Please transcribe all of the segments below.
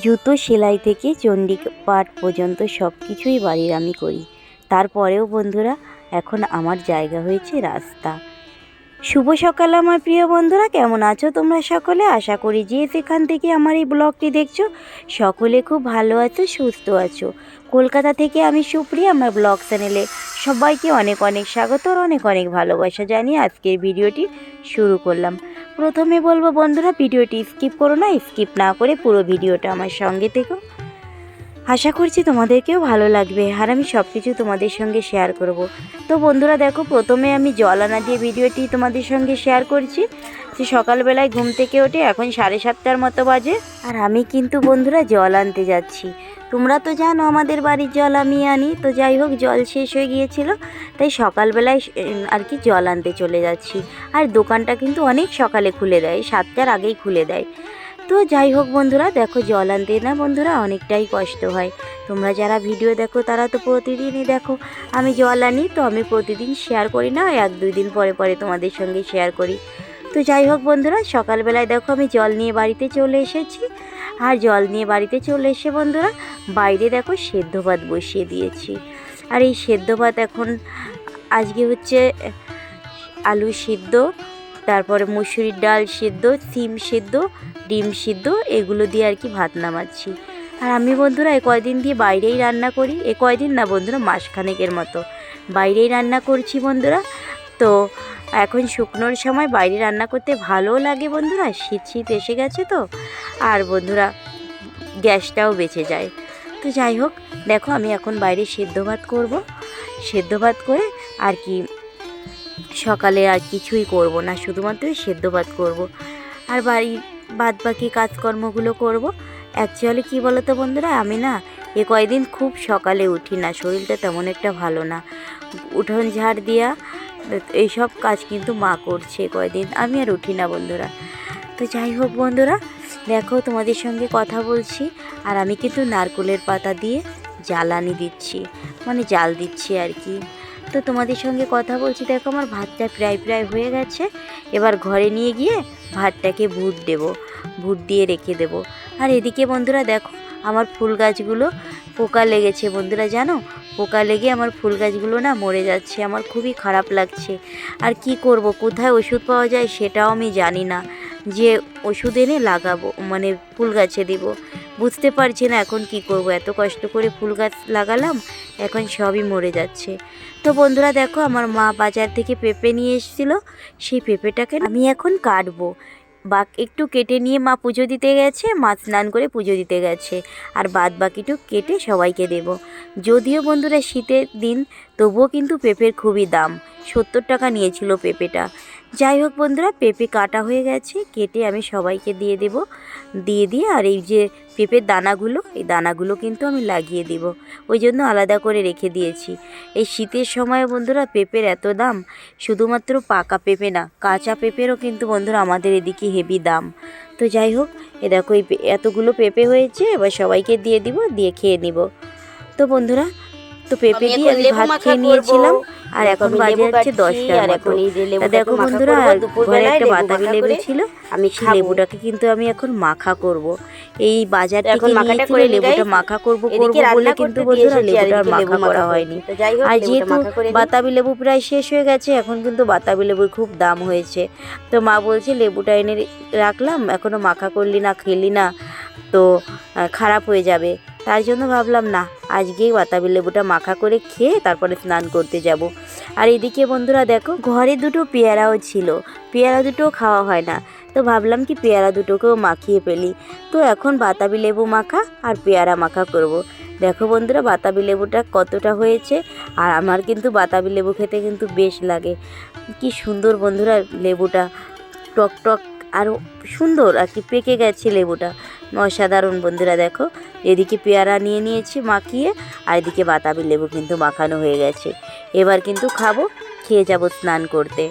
জুতো সেলাই থেকে চণ্ডী পাঠ পর্যন্ত সব কিছুই বাড়ির আমি করি। তারপরেও বন্ধুরা, এখন আমার জায়গা হয়েছে রাস্তা। শুভ সকাল আমার প্রিয় বন্ধুরা, কেমন আছো তোমরা সকলে? আশা করি যে সেখান থেকে আমার এই ব্লগটি দেখছ, সকলে খুব ভালো আছো, সুস্থ আছো। কলকাতা থেকে আমি সুপ্রিয়া, আমার ব্লগ চ্যানেলে সবাইকে অনেক অনেক স্বাগত আর অনেক অনেক ভালোবাসা জানিয়ে আজকের ভিডিওটি শুরু করলাম। প্রথমে বলব বন্ধুরা, ভিডিওটি স্কিপ করো না স্কিপ না করে পুরো ভিডিওটা আমার সঙ্গে থেকো। আশা করছি তোমাদেরকেও ভালো লাগবে আর আমি সব কিছু তোমাদের সঙ্গে শেয়ার করব। তো বন্ধুরা, দেখো প্রথমে আমি জল আনা দিয়ে ভিডিওটি তোমাদের সঙ্গে শেয়ার করছি। যে সকালবেলায় ঘুম থেকে ওঠে এখন সাড়ে সাতটার মতো বাজে। আর আমি কিন্তু বন্ধুরা জল আনতে যাচ্ছি। তোমরা তো জানো আমাদের বাড়ির জল আমি আনি। তো যাই হোক, জল শেষ হয়ে গিয়েছিল। তাই সকালবেলায় আর কি জল আনতে চলে যাচ্ছি। আর দোকানটা কিন্তু অনেক সকালে খুলে দেয়, সাতটার আগেই খুলে দেয়। তো যাই হোক বন্ধুরা, দেখো জল আনতে না বন্ধুরা, অনেকটাই কষ্ট হয়। তোমরা যারা ভিডিও দেখো, তারা তো প্রতিদিনই দেখো, আমি জল আনি, তো আমি প্রতিদিন শেয়ার করি না, এক দুই দিন পরে পরে তোমাদের সঙ্গে শেয়ার করি। তো যাই হোক বন্ধুরা, সকালবেলায় দেখো আমি জল নিয়ে বাড়িতে চলে এসেছি। আর জল নিয়ে বাড়িতে চলে এসে বন্ধুরা, বাইরে দেখো সেদ্ধ ভাত বসিয়ে দিয়েছি। আর এই সেদ্ধ ভাত এখন আজকে হচ্ছে আলু সিদ্ধ, তারপরে মুসুরির ডাল সিদ্ধ, সিম সিদ্ধ, ডিম সিদ্ধ, এগুলো দিয়ে আর কি ভাত নামাচ্ছি। আর আমি বন্ধুরা এ কয়দিন দিয়ে বাইরেই রান্না করি, এ কয়দিন না বন্ধুরা মাসখানেকের মতো। বাইরেই রান্না করছি বন্ধুরা, তো এখন শুকনোর সময় বাইরে রান্না করতে ভালোও লাগে বন্ধুরা, শীত শীত এসে গেছে তো। আর বন্ধুরা, গ্যাসটাও বেঁচে যায়। তো যাই হোক, দেখো আমি এখন বাইরে সেদ্ধ ভাত করব। সেদ্ধ ভাত করে আর কি সকালে আর কিছুই করব না, শুধুমাত্র সেদ্ধ ভাত করব। আর বাড়ির বাদ বাকি কাজকর্মগুলো করব। অ্যাকচুয়ালি কী বলো তো বন্ধুরা, আমি না এ কয়দিন খুব সকালে উঠি না, শরীরটা তেমন একটা ভালো না। উঠোন ঝাড় দিয়া এইসব কাজ কিন্তু মা করছে কয়দিন, আমি আর উঠি না বন্ধুরা। তো যাই হোক বন্ধুরা, দেখো তোমাদের সঙ্গে কথা বলছি, আর আমি কিন্তু নারকোলের পাতা দিয়ে জ্বালানি দিচ্ছি মানে জাল দিচ্ছি আর কি। তো তোমাদের সঙ্গে কথা বলছি, দেখো আমার ভাতটা প্রায় প্রায় হয়ে গেছে, এবার ঘরে নিয়ে গিয়ে ভাতটাকে ভুট দেব ভুট দিয়ে রেখে দেব। আর এদিকে বন্ধুরা দেখো, আমার ফুল গাছগুলো পোকা লেগেছে বন্ধুরা, জানো? পোকা লেগে আমার ফুল গাছগুলো না মরে যাচ্ছে, আমার খুবই খারাপ লাগছে। আর কি করব, কোথায় ওষুধ পাওয়া যায় সেটাও আমি জানি না। যে ওষুধ এনে লাগাবো মানে ফুল গাছে দিব। বুঝতে পারছি না এখন কি করব, এত কষ্ট করে ফুল গাছ লাগালাম, এখন সবই মরে যাচ্ছে। তো বন্ধুরা দেখো, আমার মা বাজার থেকে পেঁপে নিয়ে এসেছিল, সেই পেঁপেটাকে আমি এখন কাটবো। বা একটু কেটে নিয়ে মা পুজো দিতে গেছে, মা স্নান করে পুজো দিতে গেছে। আর বাদ বাকিটুক কেটে সবাইকে দেব। যদিও বন্ধুরা শীতের দিন তবুও কিন্তু পেঁপের খুবই দাম। সত্তর টাকা নিয়েছিল পেঁপেটা। যাই হোক বন্ধুরা, পেঁপে কাটা হয়ে গেছে, কেটে আমি সবাইকে দিয়ে দেব। দিয়ে দিয়ে আর এই যে পেঁপের দানাগুলো, এই দানাগুলো কিন্তু আমি লাগিয়ে দিব। ওই জন্য আলাদা করে রেখে দিয়েছি। এই শীতের সময় বন্ধুরা, পেঁপের এত দাম, শুধুমাত্র পাকা পেঁপে না, কাঁচা পেঁপেরও কিন্তু বন্ধুরা আমাদের এদিকে হেভি দাম। তো যাই হোক, এ দেখো এতগুলো পেঁপে হয়েছে, এবার সবাইকে দিয়ে দিব, দিয়ে খেয়ে নিব। তো বন্ধুরা তো পেঁপে দিয়ে আমি ভাত খেয়ে নিয়েছিলাম আর এখন বাজে লেবু হচ্ছে দশটার মতো। যে লেবুটাকে দেখো বন্ধুরা ঘরে একটা বাতাবি লেবু ছিল আমি সেই লেবুটাকে কিন্তু আমি এখন মাখা করব। এই বাজার এখন থেকে মাখাটা নিয়েছিল করে লেবুটা মাখা করব করব বলে কিন্তু বন্ধুরা লেবুটা লেবু মাখা করা হয়নি। আর যেহেতু। বাতাবি লেবু প্রায় শেষ হয়ে গেছে এখন কিন্তু বাতাবি লেবুর খুব দাম হয়েছে। তো মা বলছে লেবুটা এনে রাখলাম এখনও মাখা করলি না খেলি না তো খারাপ হয়ে যাবে। তাই জন্য ভাবলাম, না, আজকেই বাতাবি লেবুটা মাখা করে খেয়ে তারপরে স্নান করতে যাব। আর এদিকে বন্ধুরা দেখো, ঘরে দুটো পেয়ারাও ছিল। পেয়ারা দুটো খাওয়া হয় না। তো ভাবলাম কি পেয়ারা দুটোকেও মাখিয়ে ফেলি। তো এখন বাতাবি লেবু মাখা আর পেয়ারা মাখা করব। দেখো বন্ধুরা, বাতাবি লেবুটা কতটা হয়েছে আর আমার কিন্তু বাতাবি লেবু খেতে কিন্তু বেশ লাগে। কি সুন্দর বন্ধুরা লেবুটা টক টক আরও সুন্দর আর কি পেকে গেছে লেবুটা। অসাধারণ বন্ধুরা দেখো, এদিকে পেয়ারা নিয়ে নিয়েছি মাখিয়ে, আর এদিকে বাতাবি লেবু কিন্তু মাখানো হয়ে গেছে। এবার কিন্তু খাব, খেয়ে যাব স্নান করতে।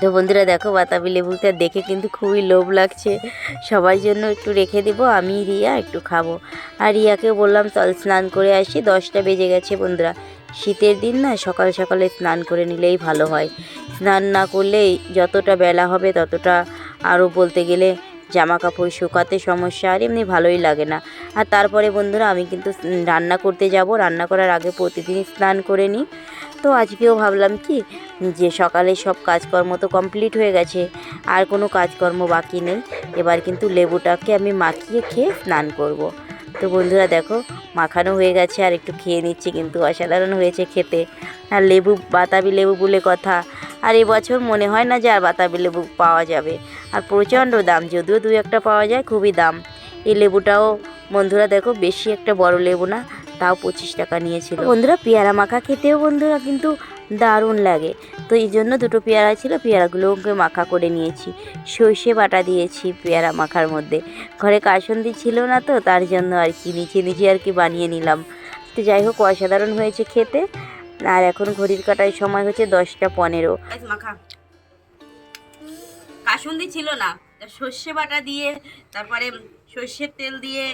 তো বন্ধুরা দেখো, বাতাবি লেবুটা দেখে কিন্তু খুবই লোভ লাগছে। সবার জন্য একটু রেখে দেবো, আমি, রিয়া একটু খাব। আর রিয়াকে বললাম, চল স্নান করে আসি, দশটা বেজে গেছে বন্ধুরা। শীতের দিন না, সকাল সকালে স্নান করে নিলেই ভালো হয়। স্নান না করলে যতটা বেলা হবে ততটা আরও বলতে গেলে জামা কাপড় শুকাতে সমস্যা আর এমনি ভালোই লাগে না। আর তারপরে বন্ধুরা, আমি কিন্তু রান্না করতে যাব। রান্না করার আগে প্রতিদিন স্নান করে নিই। তো আজকেও ভাবলাম কি, যে সকালে সব কাজকর্ম তো কমপ্লিট হয়ে গেছে, আর কোনো কাজকর্ম বাকি নেই। এবার কিন্তু লেবুটাকে আমি মাখিয়ে খেয়ে স্নান করব। তো বন্ধুরা, দেখো, মাখানো হয়ে গেছে আর একটু খেয়ে নিচ্ছি, কিন্তু অসাধারণ হয়েছে খেতে। আর লেবু, বাতাবি লেবু বলে কথা। আর এবছর মনে হয় না যে আর বাতাবি লেবু পাওয়া যাবে। আর প্রচণ্ড দাম, যদিও দু একটা পাওয়া যায়, খুবই দাম। এই লেবুটাও, বন্ধুরা দেখো, বেশি একটা বড় লেবু না, তাও পঁচিশ টাকা নিয়েছিল। বন্ধুরা, পেয়ারা মাখা খেতেও বন্ধুরা কিন্তু দারুণ লাগে। তো এই জন্য দুটো পেয়ারা ছিল, পেয়ারাগুলোকে মাখা করে নিয়েছি। সর্ষে বাটা দিয়েছি পেয়ারা মাখার মধ্যে। ঘরে কাসন্দি ছিল না তো, তার জন্য আর কি নিচে নিচে আর কি বানিয়ে নিলাম। তো যাই হোক, অসাধারণ হয়েছে খেতে। আর এখন ঘড়ির কাটায় সময় হচ্ছে দশটা পনেরো। মাখা। কাসুন্দি ছিল না। সর্ষে বাটা দিয়ে তারপরে সর্ষের তেল দিয়ে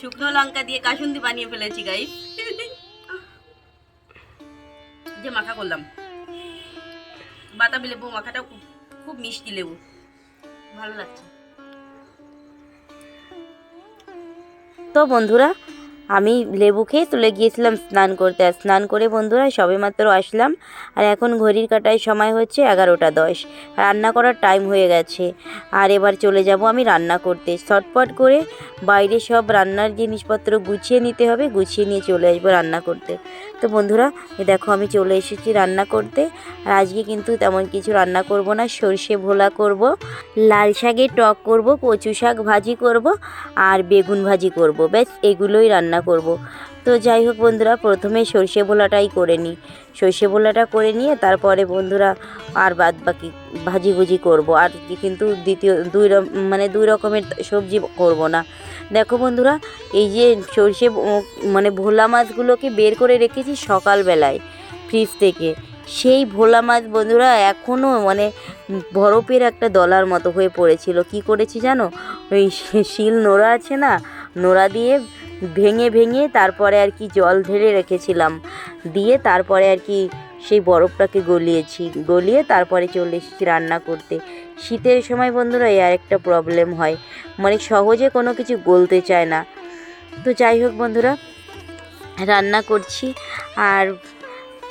শুকনো লঙ্কা দিয়ে কাসুন্দি বানিয়ে ফেলেছি গাই যে মাখা করলাম। বাতাবি লেবু মাখাটা খুব খুব মিষ্টি লেবু। ভালো লাগছে। তো বন্ধুরা আমি লেবু খেয়ে চলে গিয়েছিলাম স্নান করতে। আর স্নান করে বন্ধুরা সবে মাত্র আসলাম। আর এখন ঘড়ির কাটায় সময় হচ্ছে এগারোটা দশ। রান্না করার টাইম হয়ে গেছে। আর এবার চলে যাব আমি রান্না করতে। শটপট করে বাইরে সব রান্নার জিনিসপত্র গুছিয়ে নিতে হবে। গুছিয়ে নিয়ে চলে আসব রান্না করতে। তো বন্ধুরা দেখো আমি চলে এসেছি রান্না করতে। আর আজকে কিন্তু তেমন কিছু রান্না করব না, সর্ষে ভোলা করব, লাল শাকে টক করব, কচু শাক ভাজি করব, আর বেগুন ভাজি করব। ব্যাস, এগুলোই রান্না করব। তো যাই হোক বন্ধুরা, প্রথমে সর্ষে ভোলাটাই করে নিই। সর্ষে ভোলাটা করে নিয়ে তারপরে বন্ধুরা আর বাদ বাকি ভাজি ভুজি করব আর কিন্তু দ্বিতীয় দুই মানে দুই রকমের সবজি করব না। দেখো বন্ধুরা, এই যে সর্ষে মানে ভোলা মাছগুলোকে বের করে রেখেছি সকালবেলায় ফ্রিজ থেকে। সেই ভোলা মাছ বন্ধুরা এখনও মানে বরফের একটা দলার মতো হয়ে পড়েছিল। কি করেছি জানো? ওই শিল নোড়া আছে না, নোড়া দিয়ে ভেঙে ভেঙে তারপরে আর কি জল ঢেলে রেখেছিলাম। দিয়ে তারপরে আর কি সেই বরফটাকে গলিয়েছি। গলিয়ে তারপরে চলে এসেছি রান্না করতে। শীতের সময় বন্ধুরা এই আরেকটা প্রবলেম হয়। মানে সহজে কোনো কিছু গলতে চায় না। তো যাই হোক বন্ধুরা, রান্না করছি। আর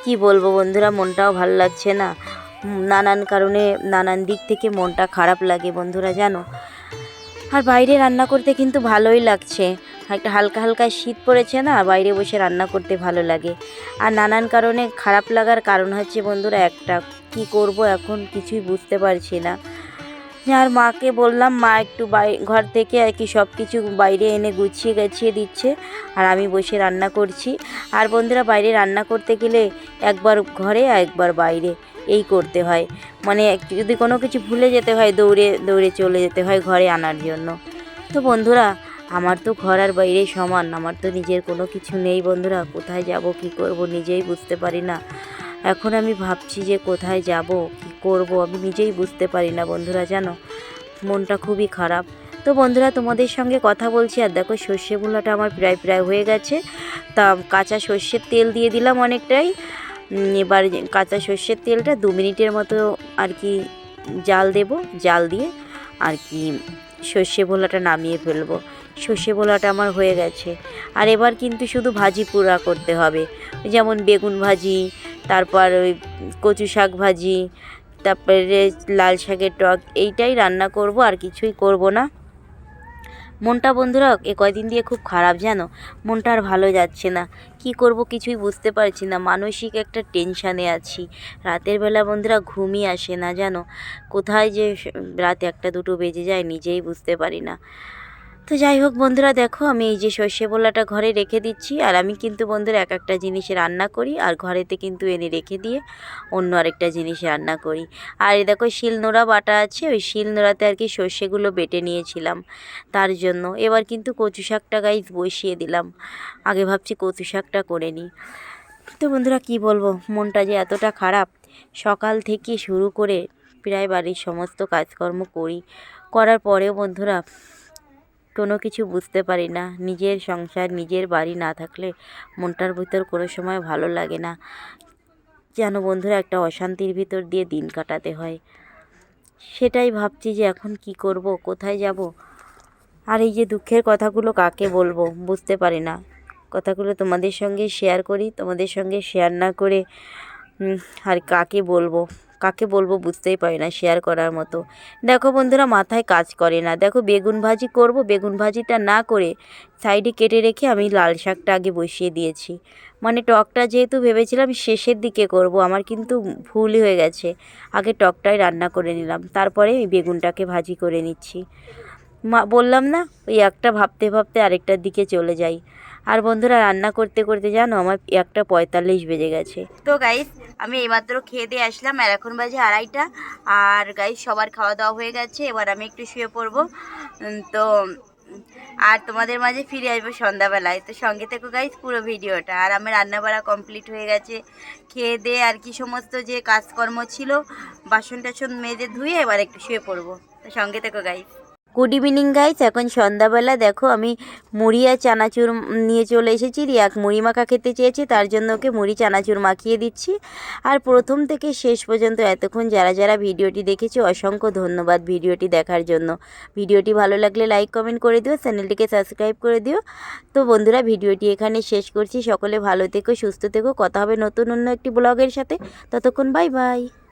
কি বলব বন্ধুরা, মনটাও ভালো লাগছে না। নানান কারণে, নানান দিক থেকে মনটা খারাপ লাগে বন্ধুরা, জানো? আর বাইরে রান্না করতে কিন্তু ভালোই লাগছে। একটা হালকা হালকা শীত পড়েছে না, বাইরে বসে রান্না করতে ভালো লাগে। আর নানান কারণে খারাপ লাগার কারণ হচ্ছে বন্ধুরা একটা, কি করব এখন কিছুই বুঝতে পারছি না। আর মাকে বললাম, মা একটু বাই, ঘর থেকে আর কি সব কিছু বাইরে এনে গুছিয়ে গাছিয়ে দিচ্ছে, আর আমি বসে রান্না করছি। আর বন্ধুরা, বাইরে রান্না করতে গেলে একবার ঘরে একবার বাইরে, এই করতে হয়। মানে যদি কোনো কিছু ভুলে যেতে হয়, দৌড়ে দৌড়ে চলে যেতে হয় ঘরে আনার জন্য। তো বন্ধুরা আমার তো ঘর আর বাইরে সমান, আমার তো নিজের কোনো কিছু নেই বন্ধুরা, কোথায় যাব, কি করব নিজেই বুঝতে পারি না। এখন আমি ভাবছি যে কোথায় যাব, কি করব, আমি নিজেই বুঝতে পারি না বন্ধুরা, জানো? মনটা খুবই খারাপ। তো বন্ধুরা, তোমাদের সঙ্গে কথা বলছি, আর দেখো সর্ষে গুঁড়াটা আমার প্রায় প্রায় হয়ে গেছে। তা কাঁচা সর্ষের তেল দিয়ে দিলাম অনেকটাই। এবার কাঁচা সর্ষের তেলটা দু মিনিটের মতো আর কি জাল দেব, জাল দিয়ে আর কি সর্ষে ভোলাটা নামিয়ে ফেলব। সর্ষে ভোলাটা আমার হয়ে গেছে। আর এবার কিন্তু শুধু ভাজি পুরা করতে হবে। যেমন বেগুন ভাজি, তারপর ওই কচু শাক ভাজি, তারপরে লাল শাকের টক, এইটাই রান্না করব, আর কিছুই করব না। মনটা বন্ধুরা, এ কয়দিন দিয়ে খুব খারাপ জানো? মনটা আর ভালো যাচ্ছে না। কি করব কিছুই বুঝতে পারছি না। মানসিক একটা টেনশানে আছি। রাতের বেলা বন্ধুরা ঘুমই আসে না জানো? কোথায় যে রাত একটা দুটো বেজে যায়, নিজেই বুঝতে পারি না। তো যাই হোক বন্ধুরা, দেখো আমি এই যে সর্ষে বোলাটা ঘরে রেখে দিচ্ছি। আর আমি কিন্তু বন্ধুরা এক একটা জিনিস রান্না করি, আর ঘরেতে কিন্তু এনে রেখে দিয়ে অন্য আরেকটা জিনিস রান্না করি। আর এই দেখো শিলনোড়া বাটা আছে, ওই শিলনোড়াতে আর কি সর্ষেগুলো বেটে নিয়েছিলাম তার জন্য। এবার কিন্তু কচু শাকটা গাইজ বসিয়ে দিলাম। আগে ভাবছি কচু শাকটা করে নিই। তো বন্ধুরা কি বলব, মনটা যে এতটা খারাপ। সকাল থেকে শুরু করে প্রায় বাড়ির সমস্ত কাজকর্ম করি। করার পরেও বন্ধুরা কোনো কিছু বুঝতে পারি না। নিজের সংসার, নিজের বাড়ি না থাকলে মনটার ভিতর কোনো সময় ভালো লাগে না। যেন বন্ধুরা, একটা অশান্তির ভিতর দিয়ে দিন কাটাতে হয়। সেটাই ভাবছি যে এখন কি করব, কোথায় যাব? আর এই যে দুঃখের কথাগুলো কাকে বলব, বুঝতে পারি না। কথাগুলো তোমাদের সঙ্গে শেয়ার করি, তোমাদের সঙ্গে শেয়ার না করে আর কাকে বলব? কাকে বলব বুঝতেই পারি না শেয়ার করার মতো। দেখো বন্ধুরা, মাথায় কাজ করে না। দেখো বেগুন ভাজি করব, বেগুন ভাজিটা না করে সাইডে কেটে রেখে আমি লাল শাকটা আগে বসিয়ে দিয়েছি। মানে টকটা যেহেতু ভেবেছিলাম শেষের দিকে করব, আমার কিন্তু ভুলই হয়ে গেছে। আগে টকটাই রান্না করে নিলাম, তারপরে বেগুনটাকে ভাজি করে নিচ্ছি। মা, বললাম না, ওই একটা ভাবতে ভাবতে আরেকটার দিকে চলে যাই। আর বন্ধুরা, রান্না করতে করতে জানো আমার একটা পঁয়তাল্লিশ বেজে গেছে। তো গাইস আমি এইমাত্র খেয়ে দিয়ে আসলাম, আর এখন বাজে আড়াইটা। আর গাইস সবার খাওয়া দাওয়া হয়ে গেছে, এবার আমি একটু শুয়ে পড়ব। তো, আর তোমাদের মাঝে ফিরে আসব সন্ধ্যাবেলায়। তো সঙ্গে থেকো গাইস পুরো ভিডিওটা। আর আমার রান্নাবাড়া কমপ্লিট হয়ে গেছে। খেয়ে দিয়ে আর কি সমস্ত যে কাজকর্ম ছিল বাসন টাসন মেজে ধুয়ে এবার একটু শুয়ে পড়ব। তো সঙ্গে থেকো গাইস গুড ইভিনিং গাইস এখন সন্ধ্যাবেলা, দেখো, আমি মুড়ি আর চানাচুর নিয়ে চলে এসেছি। রিয়াক মুড়ি মাখা খেতে চেয়েছে, তার জন্য ওকে মুড়ি চানাচুর মাখিয়ে দিচ্ছি। আর প্রথম থেকে শেষ পর্যন্ত এতক্ষণ যারা যারা ভিডিওটি দেখেছ, অসংখ্য ধন্যবাদ ভিডিওটি দেখার জন্য। ভিডিওটি ভালো লাগলে লাইক, কমেন্ট করে দিও, চ্যানেলটিকে সাবস্ক্রাইব করে দিও। তো বন্ধুরা, ভিডিওটি এখানে শেষ করছি। সকলে ভালো থেকো, সুস্থ থেকো। কথা হবে নতুন অন্য একটি ব্লগের সাথে। ততক্ষণ বাই বাই